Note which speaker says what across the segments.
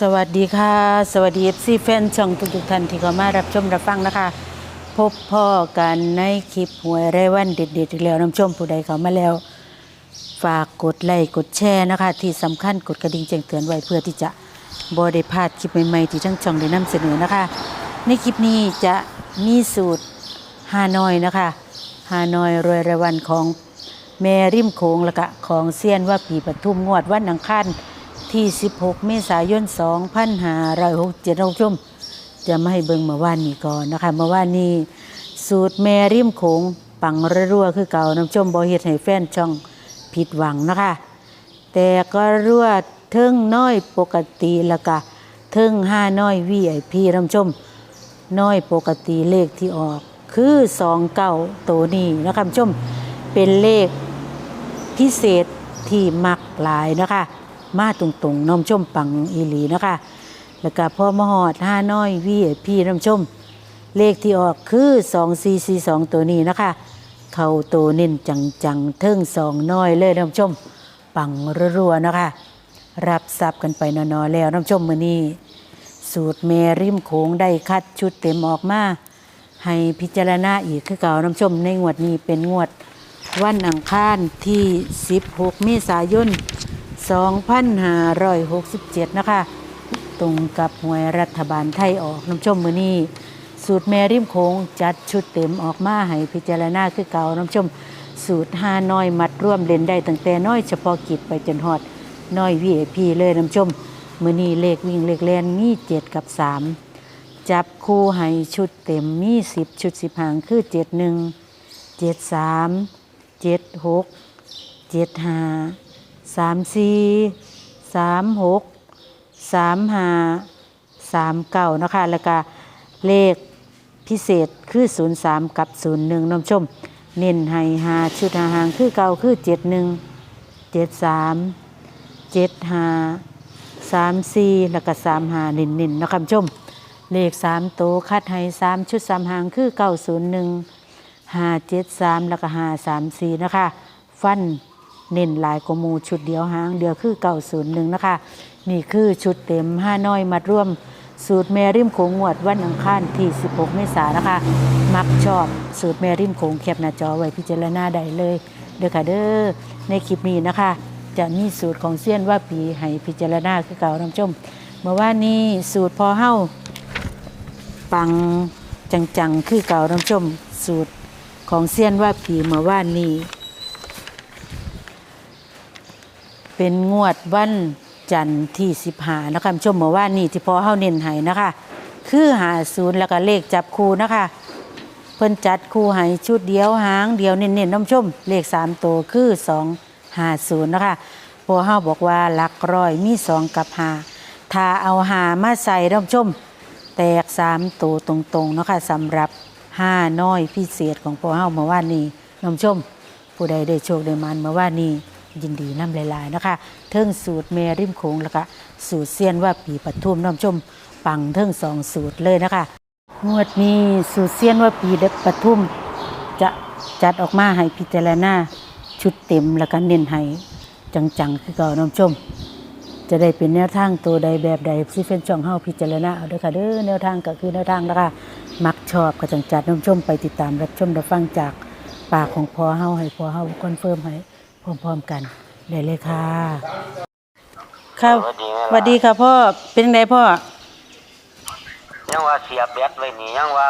Speaker 1: สวัสดีค่ะ สวัสดีเอฟซีแฟนช่องทุกๆท่านที่เข้ามารับชมรับฟังนะคะ พบพ่อกันในคลิปหวยรายวันเด็ดๆอีกแล้วน้ำชมผู้ใดเข้ามาแล้ว ฝากกดไลค์กดแชร์นะคะ ที่สำคัญกดกระดิ่งแจ้งเตือนไว้เพื่อที่จะบอได้พลาดคลิปใหม่ๆที่ทั้งช่องได้นำเสนอนะคะ ในคลิปนี้จะมีสูตรฮานอยนะคะฮานอยรวยรายวันของแม่ริมโขงและกะของเซียนว่าปีปทุมงวดวันอังคาร ที่ 16 เมษายน 2567เราชม จะไม่ให้เบิ่งเมื่อวานนี้ก่อนนะคะเมื่อวานนี้สูตรแม่ริมโขงปังรัวคือเก่าน้ำชมบอเฮ็ดให้แฟนช่องผิดหวังนะคะ แต่ก็รั่วเทิงน้อยปกติล้วก็เทิงห้าน้อยวีไอพีน้ำชม น้อยปกติเลขที่ออก คือสองเก้าตัวนี้นะคะชมเป็นเลขพิเศษที่มักหลายนะคะ มาตรงๆน้ำชมปังอีหลีนะคะแล้วก็พ่อมหอดห้าน้อยวีไอพี่น้ำชม เลขที่ออกคือสองสี่สี่สองตัวนี้นะคะเข้าตัวเน้นจังๆเทิงสองน้อยเลยน้ำชม ปังรัวๆนะคะ รับทรัพย์กันไปนอนๆแล้วน้ำชมมือนี้สูตรเมริมโขงได้คัดชุดเต็มออกมาให้พิจารณาอีกคือเก่าน้ำชมในงวดนี้เป็นงวดวันอังคารที่ 16 เมษายน 2567 นะคะ ตรงกับหวยรัฐบาลไทยออกน้ำชมมือนี้สูตรแมริมโขงจัดชุดเต็มออกมาให้พิจารณาคือเก่าน้ำชมสูตรห้าน้อยมัดร่วมเล่นได้ตั้งแต่น้อยเฉพาะกิจไปจนฮอดน้อยวีไอพีเลยน้ำชมมือนี้เลขวิ่งเลขแลนมีเจ็ดกับสามจับคู่ให้ชุดเต็มมีสิบชุดสิบหางคือเจ็ดหนึ่งเจ็ดสามเจ็ดหกเจ็ดห้า สามสี่สามหกสามห้าสามเก้านะคะแล้วก็เลขพิเศษคือศูนย์สามกับศูนย์หนึ่งน้ำชม เน้นให้หาชุดหาหางคือเก่าคือเจ็ดหนึ่งเจ็ดสามเจ็ดห้าสามสี่แล้วก็สามหาเน้นๆนะคำชม เลขสามโตคัดให้สามชุดสามหางคือเก้าศูนย์หนึ่งห้าเจ็ดสามแล้วก็ห้าสามสี่นะคะ ฟัน เน้นลายกมูชุดเดียวหางเดียวคือเก้าศูนย์หนึ่งนะคะ นี่คือชุดเต็มห้าน้อยมัดร่วม สูตรแมริมโขงงวดวันอังคารที่ 16 เมษายนนะคะ มักชอบสูตรแมริมโขงแคบหน้าจอไว้พิจารณาได้เลยเด้อค่ะเด้อในคลิปนี้นะคะ จะมีสูตรของเซียนว่าปีให้พิจารณาคือเก่าน้ำชมเมื่อว่านี้สูตรพอเฮ้าปังจังๆคือเก่าน้ำชมสูตรของเซียนว่าปีเมื่อว่านนี้ เป็นงวดวันจันทร์ที่สิบหานะคะชมเมื่อว่านนี้ที่พอเฮาเน้นให้นะคะ คือหาศูนย์แล้วก็เลขจับคู่นะคะ เพิ่นจัดคู่ให้ชุดเดียวหางเดียวเน้นๆน้ำชม เลขสามตัวคือสองหาศูนย์นะคะพอเฮาบอกว่าหลักร้อยมีสองกับหาถ้าเอาหามาใส่น้ำชม แตกสามตัวตรงๆนะคะสำหรับห้าน้อยพิเศษของพอเฮาเมื่อวานนี้น้ำชม ผู้ใดได้โชคได้มันเมื่อวานนี้ ยินดีน้ำลายๆนะคะเทิงสูตรเมริมโขงแล้วก็สูตรเซียนว่าปีปทุมน้ำชมปังเทิงสองสูตรเลยนะคะ งวดนี้สูตรเซียนว่าปีเด็กปทุมจะจัดออกมาให้พิจารณาชุดเต็มแล้วก็เน้นให้จังๆคือเก่าน้ำชม จะได้เป็นแนวทางตัวใดแบบใดที่เฟนช่องเฮาพิจารณาเอาด้อค่ะเด้อแนวทางก็คือแนวทางแล้วค่ะมักชอบก็จังจัดน้ำชมไปติดตามรับชมรับฟังจากปากของพอเฮาให้พอเฮาคอนเฟิร์มให้ พร้อมๆกันได้เลยค่ะค่ะส
Speaker 2: สวัสดีแม่
Speaker 1: วัสดีค่ะพ่อเป็นไงพ่อ
Speaker 2: ยังว่าเสียบแบตไว้นี่ยังว่า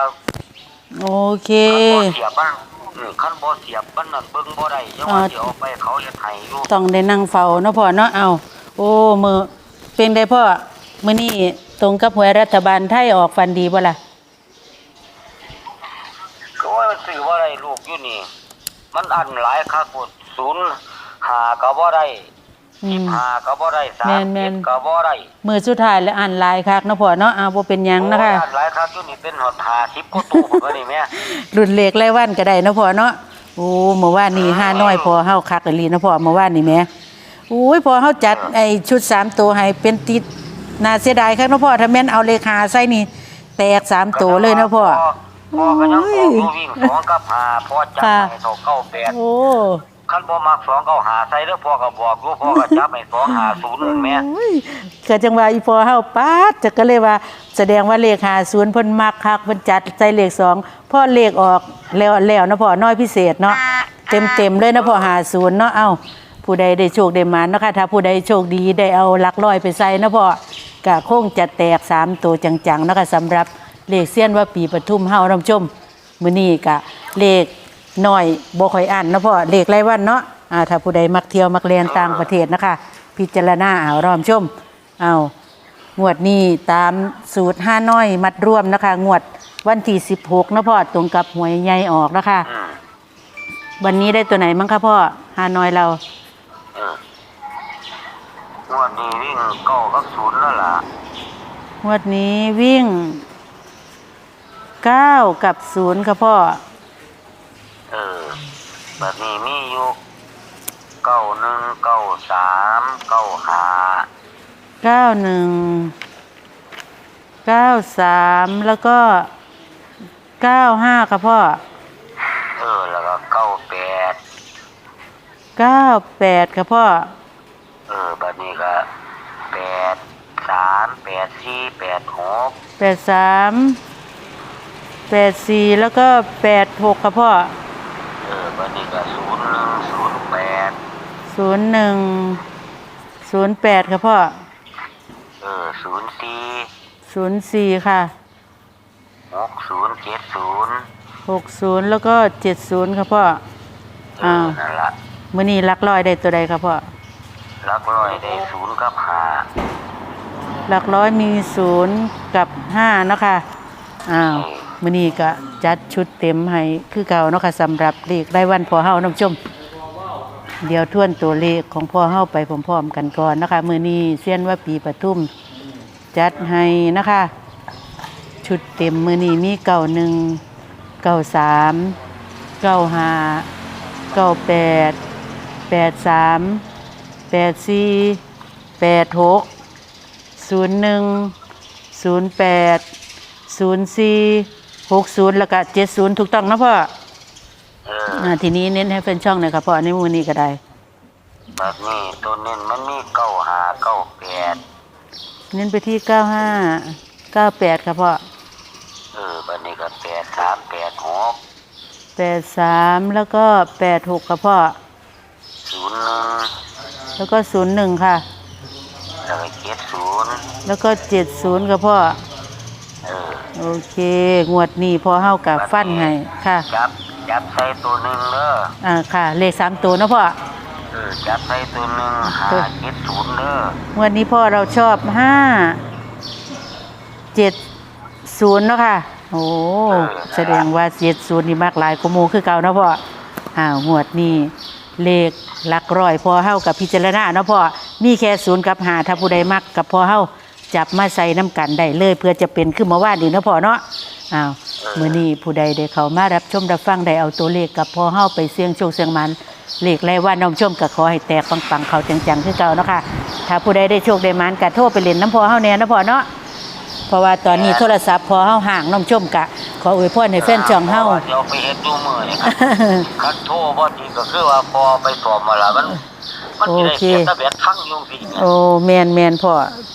Speaker 1: โอเค
Speaker 2: คันบ่เสียบบ้างอืมคันบ่เสียบบ้านนั่นเบิ่งบ่ได้ยังว่า
Speaker 1: อ่า
Speaker 2: สิเอาไปเขาเฮ็ดให้อยู่
Speaker 1: ต้องได้นั่งเฝ้าเนาะพ่อเนาะเอาโอ้มือเป็นไงพ่อมื้อนี้ตรงกับหวยรัฐบาลไทยออกฟันดีบ่ล่ะ
Speaker 2: ก็ว่ามันซื้อบ่ได้ลูกอยู่นี่ มันอันหลายคักกด ศูนย์หาก็บ่ได้
Speaker 1: อืม
Speaker 2: หาก็บ่ได้สา
Speaker 1: แม่
Speaker 2: ม
Speaker 1: นแม่
Speaker 2: เจ็
Speaker 1: น
Speaker 2: ดก็บ่ได้
Speaker 1: มือสุดท้ายแล้วอ่านลายคักเนาะพ่อเนาะเอาบ่เป็นหยังนะคะ
Speaker 2: โอ้ยอันหลายคักอยู่นี่เป็นหด50กว่าตู้พุ่นว่านี่แม่
Speaker 1: รุ่นเลขไล่วันก็ได้เนาะพ่อเนาะโอ้เมื่อวานนี้ห้าน้อยพอเฮาคักอีหลีเนาะพ่อเมื่อวานนี้แหม่โอ้ยพอเฮาจัดไอ้ชุดสามตัวให้เป็นติดน่าเสียดายคักเนาะพ่อถ้าแม่นเอาเลขหาใส่นี่ แตกสามตัวเลยเนาะพ่อ
Speaker 2: พ่อก็ยังบอกอยู่วิ่งสองกับห้าพ่อจัด
Speaker 1: ค่ะ
Speaker 2: ให้เท่าเก้าแปด
Speaker 1: โอ้
Speaker 2: คันบ่มักสองเก้าหาใส่เด้อพ่อก็บอกอยู่พ่อก็จับให้สองหาศูนย์นั่นแหม่
Speaker 1: โอ้ยก็จังว่าอีพอเฮาปาดจะก็เลยว่า แสดงว่าเลข50เพิ่นมักคักเพิ่นจัดใส่เลข2พอเลขออกแล้วแล้วนะพ่อน้อยพิเศษเนาะเต็มๆเลยนะพ่อ50เนาะเอ้าผู้ใดได้โชคได้หมานเนาะค่ะถ้าผู้ใดโชคดีได้เอาหลักร้อยไปใส่นะพ่อกะคงจะแตกสามตัวจังๆเนาะค่ะสำหรับเลขเสี้ยนว่าปีปทุมเฮาท่านผู้ชมมื้อนี้กะเลข น้อยบ่ค่อยอ่านเนาะพ่อเลขรายวันเนาะอ่าถ้าผู้ใดมักเที่ยวมักเรียนต่างประเทศนะคะ พิจารณาเอารอมชมเอางวดนี้ตามสูตรห้าน้อยมัดร่วมนะคะ งวดวันที่16นะพ่อตรงกับหวยใหญ่ออกนะคะ
Speaker 2: อืม
Speaker 1: วันนี้ได้ตัวไหนมั้งคะพ่อห้าน้อยเรา
Speaker 2: เอองวดนี้วิ่งเก้ากับศูนย์แล้วล่ะ
Speaker 1: งวดนี้วิ่งเก้ากับศูนย์ค่ะพ่อ
Speaker 2: เออแบบนี้มีอยู่เก้าหนึ่งเก้าสามเก้าห้า
Speaker 1: เก้าหนึ่งเก้าสามแล้วก็เก้าห้าค่ะพ่อ
Speaker 2: เออแล้วก็เก้าแปด
Speaker 1: เก้าแปดค่ะพ่อ
Speaker 2: เออแบบนี้ก็แปดสามแปดสี่แปดหก
Speaker 1: แปดสามแปดสี่แล้วก็แปดหกค่ะพ่อ
Speaker 2: เออแบบนี้ก็ศูนย์หนึ่งศูนย์แปด
Speaker 1: ศูนย์หนึ่งศูนย์แปดค่ะพ่อ
Speaker 2: เออศูนย์สี่
Speaker 1: ศูนย์สี่ค่ะ
Speaker 2: หกศูนย์เจ็ดศูนย์
Speaker 1: หกศูนย์แล้วก็เจ็ดศูนย์ค่ะพ่อ
Speaker 2: เอ
Speaker 1: อ้า
Speaker 2: อ
Speaker 1: ว
Speaker 2: นั่นละ
Speaker 1: มื่อนี้ลักร้อยได้ตัวใดครับพ่อ
Speaker 2: รักร้อยได้ศูนย์กับห้า
Speaker 1: หลักร้อยมีศูนย์กับห้าเนาะค่ะอ้าว มื่อนี้ก็จัดชุดเต็มให้คือเก่าเนาะค่ะสำหรับเลขรายวันพอเฮาน้ำชม เดี๋ยวทวนตัวเลขของพ่อเฮาไปพร้อมๆกันก่อนนะคะมื่อนี้เสี้ยนว่าปีปทุม จัดให้นะคะ ชุดเต็มมือนี้มีเก่าหนึ่งเก่าสามเก่าห้าเก่าแปดแปดสามแปดสี่แปดหกศูนย์หนึ่งศูนย์แปดศูนย์สี่ หกศูนย์แล้วก็เจ็ดศูนย์ถูกต้องนะพ่อ
Speaker 2: เออ
Speaker 1: อ่าทีนี้เน้นให้เป็นช่องหน่อยครับพ่อในมือนี้ก็ได้
Speaker 2: แบบนี้ตัวเน้นมันมีเก้าห้าเก้าแปด
Speaker 1: เน้นไปที่เก้าห้าเก้าแปดครับพ่อ
Speaker 2: เออแบบนี้ก็แปดสามแปดหก
Speaker 1: แปดสามแล้วก็แปดหกครับพ่อ
Speaker 2: ศูนย์หนึ่ง
Speaker 1: แล้วก็ศูนย์หนึ่งค่ะ
Speaker 2: แล้วก็เจ็ดศูนย์
Speaker 1: แล้วก็เจ็ดศูนย์ครับพ่อ
Speaker 2: เออ
Speaker 1: โอเค งวดนี้พอเฮากับฟันให้ค่ะ
Speaker 2: จับจับใส่ตัวหนึ่งเด้อ
Speaker 1: อ่าค่ะ เลขสามตัวเนาะพ่อ
Speaker 2: เออจับใส่ตัวหนึ่งห้า
Speaker 1: ตัว
Speaker 2: เจ็ดศูนย์เด้อง
Speaker 1: วดนี้พ่อเราชอบห้าเจ็ดศูนย์เนาะค่ะ โอ้แสดงว่าเจ็ดศูนย์นี่มากหลายกว่าหมูคือเก่าเนาะพ่ออ้าวงวดนี้เลขหลักร้อยพอเฮากับพิจารณาเนาะพ่อมีแค่ศูนย์กับหาถ้าผู้ใดมักกับพอเฮา จับมาใส่น้ำกันได้เลย เพื่อจะเป็นขึ้นมาว่าดีเนาะพ่อเนาะอ้าวมื้อนี้ผู้ใดได้เข้ามารับชมรับฟังได้เอาตัวเลขกับพอเฮาไปเสี่ยงโชคเสี่ยงมันเลขไรายว่าน้องชมก็ขอให้แตกปังๆเขาจังๆคือเก่าเนาะค่ะถ้าผู้ใดได้โชคได้มันก็โทรไปเล่นน้ำพอเฮาแน่เนาะพ่อเนาะเพราะว่าตอนนี้โทรศัพท์พอเฮาห่างน้องชมกะ ขออวยพรให้แฟนช่องเฮา
Speaker 2: เดี๋ยวไปเฮ็ดดูมือนี่ครับคันโทรบ่จริงก็คือว่าพอไปสอบมาแล้วมัน มันสิได้
Speaker 1: โอเค
Speaker 2: เสียตะเบียดทั้งอยุงสิเนี่ย
Speaker 1: โอ้แมนแมนพ่อ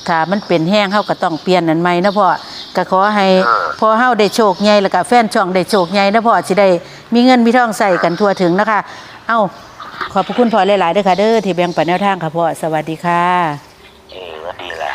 Speaker 1: ถ้ามันเป็นแห้งเฮาก็ต้องเปลี่ยนอันใหม่นะพ่อก็ขอให้
Speaker 2: เออ
Speaker 1: พ่อเฮาได้โชคใหญ่แล้วก็แฟนช่องได้โชคใหญ่นะพ่อสิได้มีเงินมีทองใส่กันทั่วถึงนะคะ เอ้าขอบพระคุณพ่อหลายๆเด้อค่ะเด้อที่แบ่งปันแนวทางค่ะพ่อสวัสดีค่ะ